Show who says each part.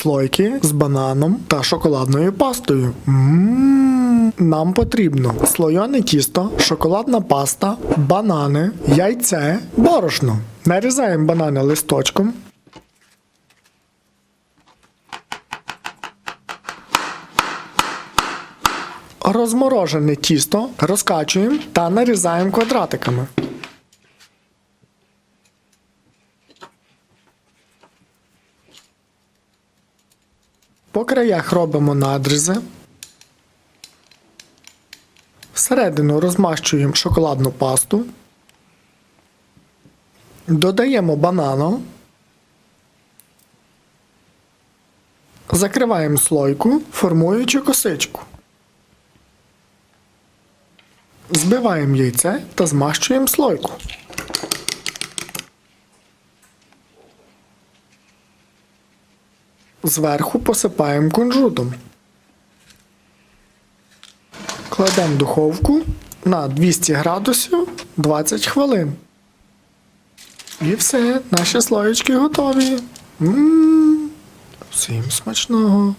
Speaker 1: слойки з бананом та шоколадною пастою. Нам потрібно слоєне тісто, шоколадна паста, банани, яйце, борошно. Нарізаємо банани листочком. Розморожене тісто розкачуємо та нарізаємо квадратиками. По краях робимо надрізи. Всередину розмащуємо шоколадну пасту. Додаємо бананом. Закриваємо слойку, формуючи косичку. Збиваємо яйце та змащуємо слойку. Зверху посипаємо кунжутом. Кладемо в духовку на 200 градусів 20 хвилин. І все, наші слоєчки готові. М-м-м, всім смачного!